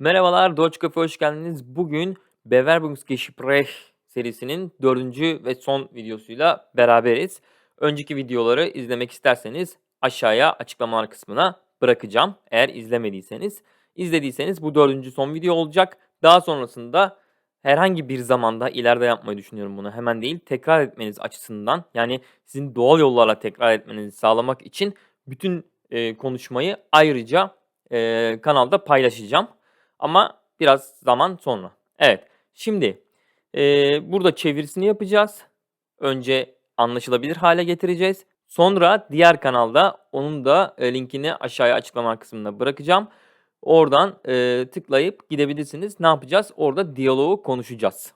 Merhabalar, Deutsche Cafe hoş geldiniz. Bugün Bewerbungsgespräch serisinin dördüncü ve son videosuyla beraberiz. Önceki videoları izlemek isterseniz aşağıya açıklamalar kısmına bırakacağım. Eğer izlemediyseniz. İzlediyseniz bu dördüncü son video olacak. Daha sonrasında herhangi bir zamanda ileride yapmayı düşünüyorum bunu. Hemen değil, tekrar etmeniz açısından yani sizin doğal yollarla tekrar etmenizi sağlamak için bütün e, konuşmayı ayrıca e, kanalda paylaşacağım. Ama biraz zaman sonra. Evet. Şimdi eee, burada çevirisini yapacağız. Önce anlaşılabilir hale getireceğiz. Sonra diğer kanalda onun da e, linkini aşağıya açıklama kısmına bırakacağım. Oradan eee, tıklayıp gidebilirsiniz. Ne yapacağız? Orada diyaloğu konuşacağız.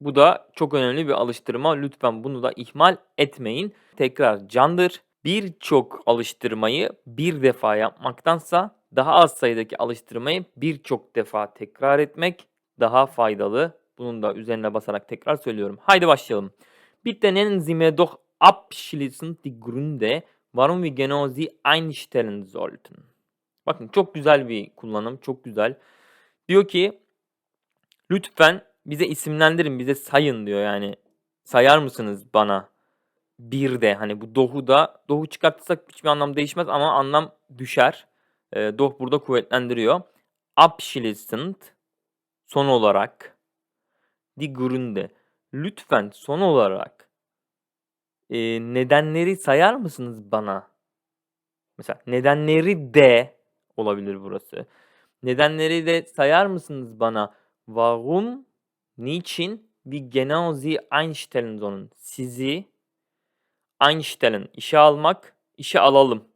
Bu da çok önemli bir alıştırma. Lütfen bunu da ihmal etmeyin. Tekrar candır. Birçok alıştırmayı bir defa yapmaktansa daha az sayıdaki alıştırmayı birçok defa tekrar etmek daha faydalı. Bunun da üzerine basarak tekrar söylüyorum. Haydi başlayalım. Bitte nennen Sie mir doch abschließend die Gründe, warum wir genau sie einstellen sollten. Bakın çok güzel bir kullanım, çok güzel. Diyor ki lütfen bize isimlendirin, bize sayın diyor yani. Sayar mısınız bana? Bir de hani bu dohu da dohu çıkartırsak hiçbir anlam değişmez ama anlam düşer. E, doh burada kuvvetlendiriyor. Abschließend son olarak die Gründe lütfen son olarak e, nedenleri sayar mısınız bana? Mesela nedenleri de olabilir burası. Nedenleri de sayar mısınız bana? Warum, niçin wir genau sie einstellen sollen? Sizi einstellen, işe almak, işe alalım.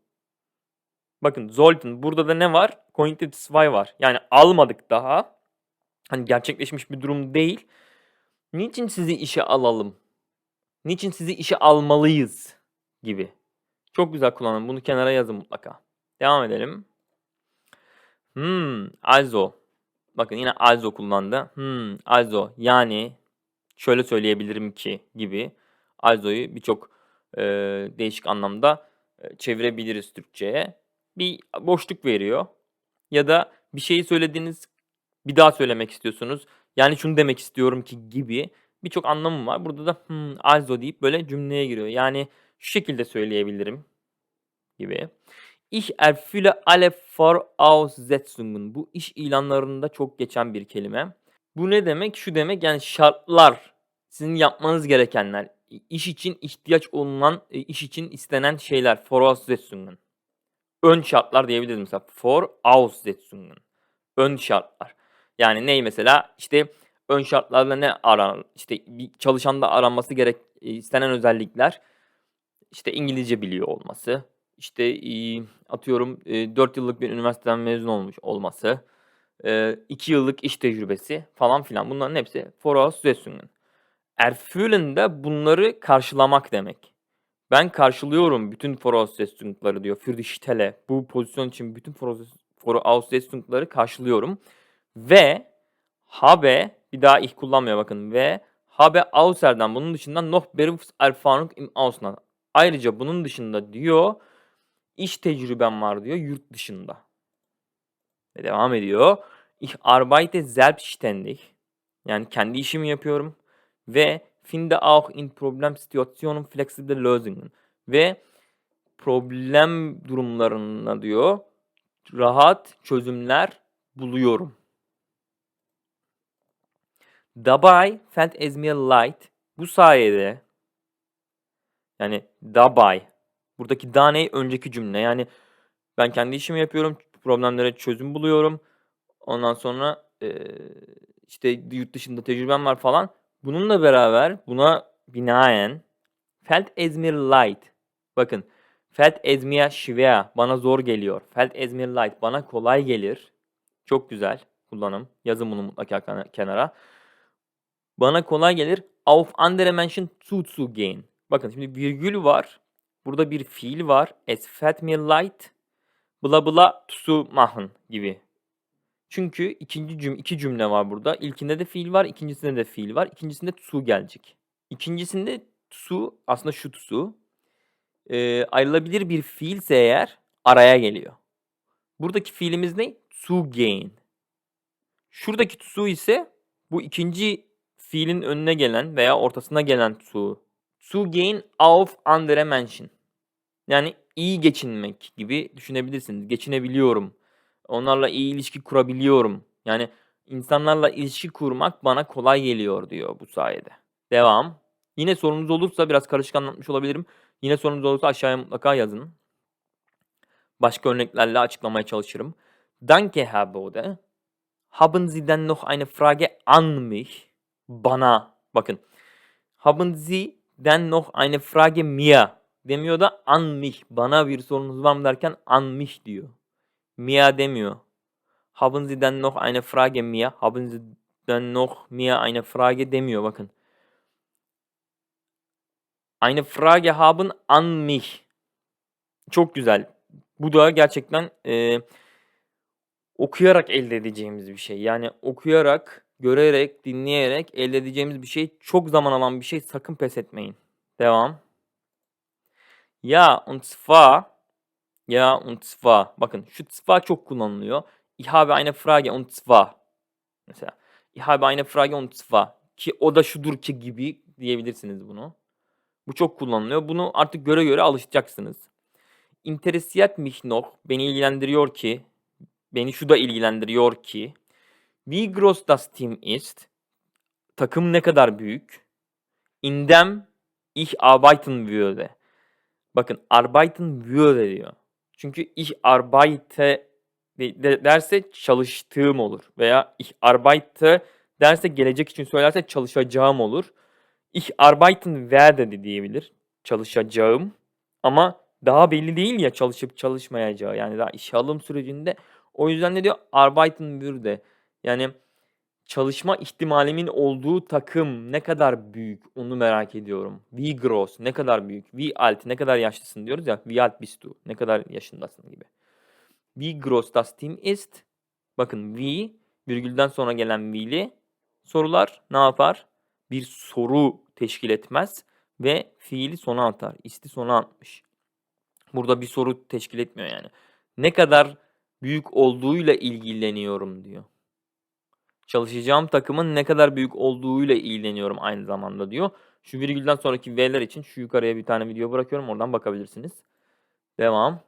Bakın sollten burada da ne var? Cognitive zwei var. Yani almadık daha. Hani gerçekleşmiş bir durum değil. Niçin sizi işe alalım? Niçin sizi işe almalıyız? Gibi. Çok güzel kullanın. Bunu kenara yazın mutlaka. Devam edelim. Hmm, also. Bakın yine also kullandı. Hmm, also yani şöyle söyleyebilirim ki gibi. Also'yu birçok e, değişik anlamda e, çevirebiliriz Türkçe'ye. Bir boşluk veriyor. Ya da bir şeyi söylediğiniz bir daha söylemek istiyorsunuz. Yani şunu demek istiyorum ki gibi birçok anlamı var. Burada da hmm, also deyip böyle cümleye giriyor. Yani şu şekilde söyleyebilirim gibi. Ich erfülle alle Voraussetzungen. Bu iş ilanlarında çok geçen bir kelime. Bu ne demek? Şu demek yani şartlar, sizin yapmanız gerekenler, iş için ihtiyaç olunan, iş için istenen şeyler. Voraussetzungen. Ön şartlar diyebiliriz mesela. Voraussetzungen. Ön şartlar. Yani ney mesela? İşte ön şartlarla ne arar? İşte bir çalışanda aranması gerek e, istenen özellikler. İşte İngilizce biliyor olması. İşte e, atıyorum e, 4 yıllık bir üniversiteden mezun olmuş olması. 2 yıllık iş tecrübesi falan filan. Bunların hepsi Voraussetzungen. Erfüllen de bunları karşılamak demek. Ben karşılıyorum bütün Voraussetzung'ları diyor. Für die Stelle. Bu pozisyon için bütün Voraussetzung'ları karşılıyorum. Ve habe bir daha ich kullanmıyor bakın. Ve habe außerden bunun dışında noch Berufserfahrung im Ausland. Ayrıca bunun dışında diyor iş tecrübem var diyor yurt dışında. Ve devam ediyor. Ich arbeite selbstständig. Yani kendi işimi yapıyorum. Ve finde auch in Problemsituationen flexible Lösungen. Ve problem durumlarına diyor rahat çözümler buluyorum. Dabei fällt es mir leid. Bu sayede yani dabei buradaki da ne önceki cümle yani ben kendi işimi yapıyorum problemlere çözüm buluyorum. Ondan sonra e, işte yurt dışında tecrübem var falan. Bununla beraber buna binaen felt ezmir light. Bakın felt ezmir schwer bana zor geliyor. Felt ezmir light bana kolay gelir. Çok güzel kullanım. Yazın bunu mutlaka kenara. Bana kolay gelir. Auf andere Menschen zuzugehen. Bakın şimdi virgül var. Burada bir fiil var. Es fällt mir leid. Bla bla zu machen gibi. Çünkü ikinci cüm iki cümle var burada. İlkinde de fiil var, ikincisinde de fiil var. İkincisinde su gelecek. İkincisinde su aslında şu su e, ayrılabilir bir fiilse eğer araya geliyor. Buradaki fiilimiz ne? To gain. Şuradaki to ise bu ikinci fiilin önüne gelen veya ortasına gelen to. To gain auf andere Menschen. Yani iyi geçinmek gibi düşünebilirsiniz. Geçinebiliyorum. Onlarla iyi ilişki kurabiliyorum. Yani insanlarla ilişki kurmak bana kolay geliyor diyor bu sayede. Devam. Yine sorunuz olursa biraz karışık anlatmış olabilirim. Yine sorunuz olursa aşağıya mutlaka yazın. Başka örneklerle açıklamaya çalışırım. Danke Herr Bode. Haben Sie denn noch eine Frage an mich? Bana. Bakın. Haben Sie denn noch eine Frage mir? Demiyor da an mich. Bana bir sorunuz var mı derken an mich diyor. Mir demiyor. Haben Sie denn noch eine Frage mir? Haben Sie denn noch mir eine Frage demiyor bakın. Eine Frage haben an mich. Çok güzel. Bu da gerçekten e, okuyarak elde edeceğimiz bir şey. Yani okuyarak, görerek, dinleyerek elde edeceğimiz bir şey. Çok zaman alan bir şey. Sakın pes etmeyin. Devam. Ya und zwar ya und zwar. Bakın şu zwar çok kullanılıyor. Ich habe eine Frage und zwar. Mesela. Ich habe eine Frage und zwar. Ki o da şudur ki gibi diyebilirsiniz bunu. Bu çok kullanılıyor. Bunu artık göre göre alışacaksınız. Interessiert mich noch. Beni ilgilendiriyor ki. Beni şu da ilgilendiriyor ki. Wie groß das Team ist. Takım ne kadar büyük. In dem ich arbeiten würde. Bakın arbeiten würde diyor. Çünkü ich arbeite de- derse çalıştığım olur. Veya ich arbeite derse gelecek için söylerse çalışacağım olur. Ich arbeiten werde de diyebilir. Çalışacağım. Ama daha belli değil ya çalışıp çalışmayacağı. Yani daha işe alım sürecinde. O yüzden ne diyor? Arbeiten würde. Yani çalışma ihtimalimin olduğu takım ne kadar büyük onu merak ediyorum. Wie groß ne kadar büyük. Wie alt ne kadar yaşlısın diyoruz ya. Wie alt bist du? Ne kadar yaşındasın gibi. Wie groß das Team ist? Bakın wie virgülden sonra gelen we'li sorular ne yapar? Bir soru teşkil etmez ve fiili sona atar. İsti sona atmış. Burada bir soru teşkil etmiyor yani. Ne kadar büyük olduğuyla ilgileniyorum diyor. Çalışacağım takımın ne kadar büyük olduğuyla ilgileniyorum aynı zamanda diyor. Şu virgülden sonraki V'ler için şu yukarıya bir tane video bırakıyorum. Oradan bakabilirsiniz. Devam.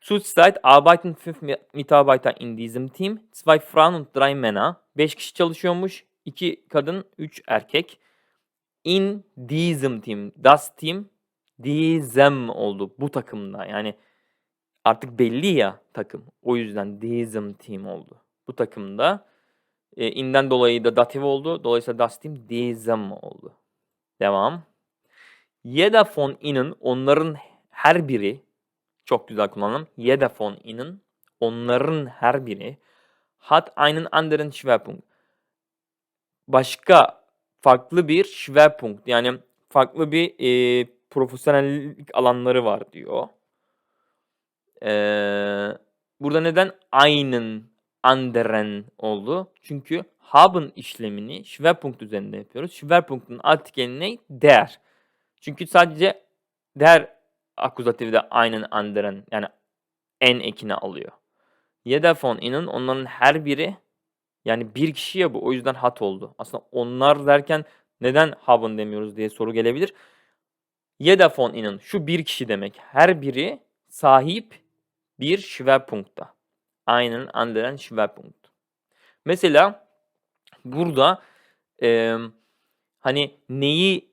Zurzeit arbeiten fünf Mi- Mitarbeiter in diesem Team. Zwei Frauen und drei Männer. 5 kişi çalışıyormuş. 2 kadın, 3 erkek. In diesem Team. Das Team. Diesem oldu. Bu takımda. Yani artık belli ya takım. O yüzden diesem Team oldu. Bu takımda. E, in'den dolayı da datif oldu. Dolayısıyla das Team diesem oldu. Devam. Jeder von ihnen onların her biri çok güzel kullanım. Jeder von ihnen onların her biri hat einen anderen Schwerpunkt. Başka farklı bir Schwerpunkt yani farklı bir e, profesyonellik alanları var diyor. Ee, burada neden einen anderen oldu? Çünkü haben işlemini Schwerpunkt üzerinde yapıyoruz. Schwerpunkt'un artikeli ne? Der. Çünkü sadece der akuzatifi de einen anderen yani en ekine alıyor. Jeder von ihnen onların her biri yani bir kişi ya bu o yüzden hat oldu. Aslında onlar derken neden haben demiyoruz diye soru gelebilir. Jeder von ihnen şu bir kişi demek. Her biri sahip bir Schwerpunkt'ta. Einen anderen Schwerpunkt. Mesela burada eee, hani neyi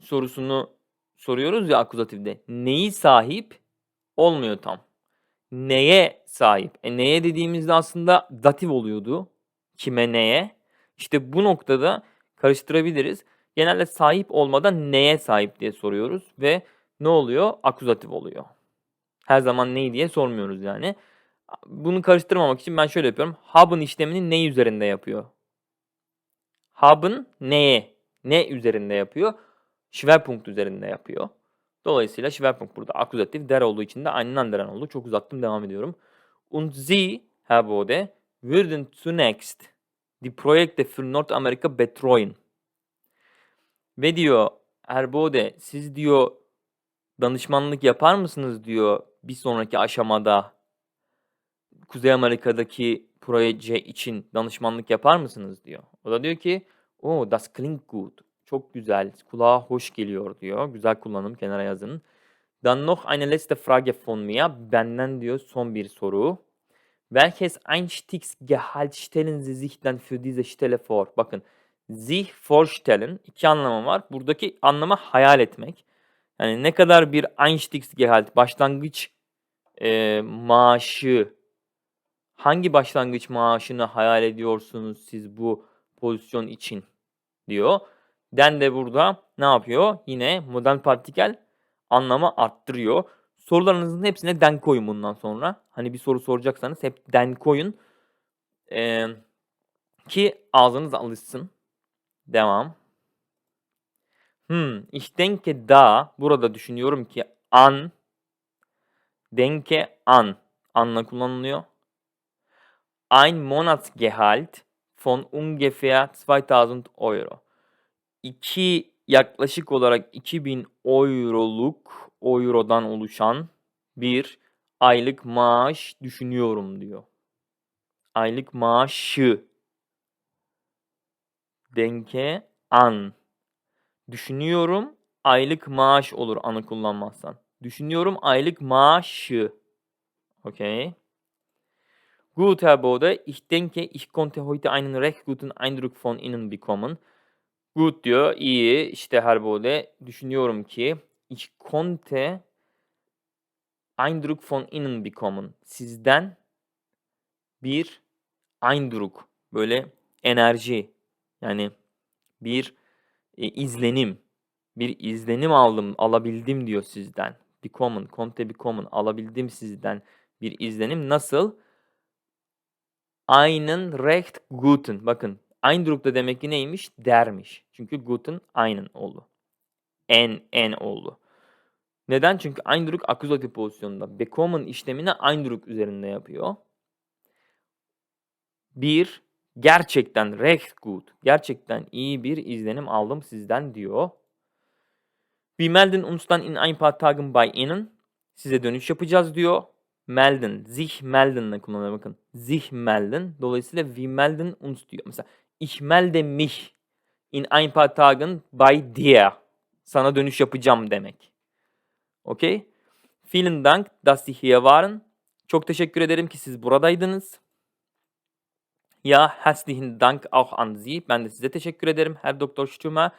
sorusunu soruyoruz ya akuzatifde. Neyi sahip olmuyor tam. Neye sahip? E neye dediğimizde aslında datif oluyordu. Kime neye? İşte bu noktada karıştırabiliriz. Genelde sahip olmadan neye sahip diye soruyoruz ve ne oluyor? Akuzatif oluyor. Her zaman neyi diye sormuyoruz yani. Bunu karıştırmamak için ben şöyle yapıyorum. Haben işlemini ne üzerinde yapıyor? Haben neye? Ne üzerinde yapıyor? Schwerpunkt üzerinde yapıyor. Dolayısıyla Schwerpunkt burada akuzatif der olduğu için de einen anderen oldu. Çok uzattım devam ediyorum. Und Sie, Herr Bode, würden zunächst die Projekte für Nordamerika betreuen. Ve diyor Herr Bode siz diyor danışmanlık yapar mısınız diyor bir sonraki aşamada Kuzey Amerika'daki proje için danışmanlık yapar mısınız diyor. O da diyor ki o das klingt gut. Çok güzel, kulağa hoş geliyor diyor. Güzel kullanım kenara yazın. Dann noch eine letzte Frage von mir. Benden diyor son bir soru. Welches Einstiegsgehalt stellen Sie sich dann für diese Stelle vor? Bakın sich vorstellen iki anlamı var. Buradaki anlamı hayal etmek. Yani ne kadar bir Einstiegsgehalt başlangıç e, maaşı hangi başlangıç maaşını hayal ediyorsunuz siz bu pozisyon için diyor. Den de burada ne yapıyor? Yine modern partikel anlamı arttırıyor. Sorularınızın hepsine den koyun bundan sonra. Hani bir soru soracaksanız hep den koyun. Ee, ki ağzınız alışsın. Devam. Hmm, ich denke da burada düşünüyorum ki an denke an anla kullanılıyor. Ein Monatsgehalt von ungefähr 2000 Euro. İki yaklaşık olarak 2000 euroluk eurodan oluşan bir aylık maaş düşünüyorum diyor. Aylık maaşı denke an. Düşünüyorum aylık maaş olur anı kullanmazsan. Düşünüyorum aylık maaşı. Okay. Gut, Herr Bode, ich denke, ich konnte heute einen recht guten Eindruck von Ihnen bekommen. Gut diyor, iyi. İşte Herr Bode, düşünüyorum ki ich konnte Eindruck von Ihnen bekommen. Sizden bir Eindruck, böyle enerji, yani bir e, izlenim, bir izlenim aldım, alabildim diyor sizden. Bekommen, konnte bekommen, alabildim sizden bir izlenim. Nasıl? Einen recht guten. Bakın Eindruck da demek ki neymiş? Dermiş. Çünkü guten einen oldu. En en oldu. Neden? Çünkü Eindruck akuzatif pozisyonunda. Bekommen işlemini Eindruck üzerinde yapıyor. Bir, gerçekten recht gut. Gerçekten iyi bir izlenim aldım sizden diyor. Wir melden uns dann in ein paar Tagen bei Ihnen. Size dönüş yapacağız diyor melden, sich melden'le kullanılıyor bakın. Sich melden. Dolayısıyla wir melden uns diyor. Mesela ich melde mich in ein paar Tagen bei dir. Sana dönüş yapacağım demek. Okey? Vielen Dank, dass Sie hier waren. Çok teşekkür ederim ki siz buradaydınız. Ya herzlichen Dank auch an Sie. Ben de size teşekkür ederim Herr Doktor Stürmer.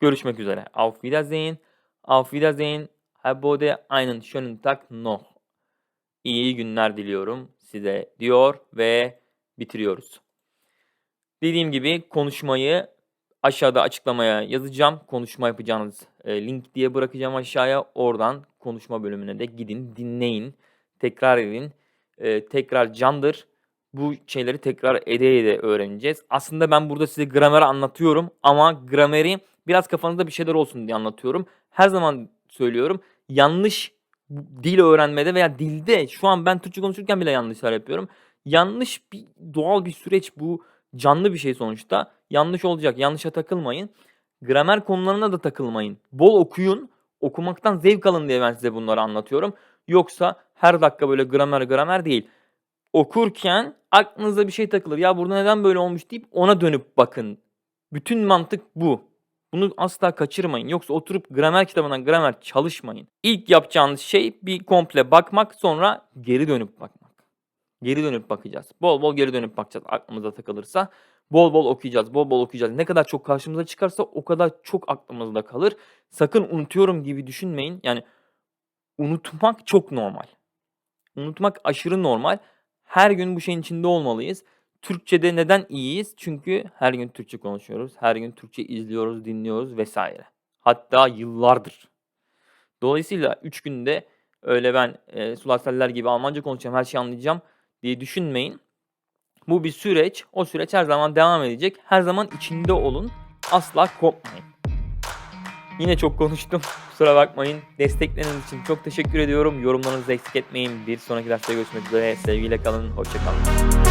Görüşmek üzere. Auf Wiedersehen. Auf Wiedersehen. Bode, einen schönen Tag noch iyi günler diliyorum size diyor ve bitiriyoruz. Dediğim gibi konuşmayı aşağıda açıklamaya yazacağım. Konuşma yapacağınız e, link diye bırakacağım aşağıya. Oradan konuşma bölümüne de gidin, dinleyin, tekrar edin. E, tekrar candır. Bu şeyleri tekrar ede ede öğreneceğiz. Aslında ben burada size grameri anlatıyorum ama grameri biraz kafanızda bir şeyler olsun diye anlatıyorum. Her zaman söylüyorum. Yanlış dil öğrenmede veya dilde şu an ben Türkçe konuşurken bile yanlışlar yapıyorum. Yanlış bir doğal bir süreç bu canlı bir şey sonuçta. Yanlış olacak. Yanlışa takılmayın. Gramer konularına da takılmayın. Bol okuyun. Okumaktan zevk alın diye ben size bunları anlatıyorum. Yoksa her dakika böyle gramer gramer değil. Okurken aklınıza bir şey takılır. Ya burada neden böyle olmuş deyip ona dönüp bakın. Bütün mantık bu. Bunu asla kaçırmayın. Yoksa oturup gramer kitabından gramer çalışmayın. İlk yapacağınız şey bir komple bakmak sonra geri dönüp bakmak. Geri dönüp bakacağız. Bol bol geri dönüp bakacağız aklımıza takılırsa. Bol bol okuyacağız, bol bol okuyacağız. Ne kadar çok karşımıza çıkarsa o kadar çok aklımızda kalır. Sakın unutuyorum gibi düşünmeyin. Yani unutmak çok normal. Unutmak aşırı normal. Her gün bu şeyin içinde olmalıyız. Türkçe'de neden iyiyiz? Çünkü her gün Türkçe konuşuyoruz. Her gün Türkçe izliyoruz, dinliyoruz vesaire. Hatta yıllardır. Dolayısıyla 3 günde öyle ben e, Sulatseller gibi Almanca konuşacağım, her şeyi anlayacağım diye düşünmeyin. Bu bir süreç. O süreç her zaman devam edecek. Her zaman içinde olun. Asla kopmayın. Yine çok konuştum. Kusura bakmayın. Destekleriniz için çok teşekkür ediyorum. Yorumlarınızı eksik etmeyin. Bir sonraki derste görüşmek üzere. Sevgiyle kalın. Hoşçakalın.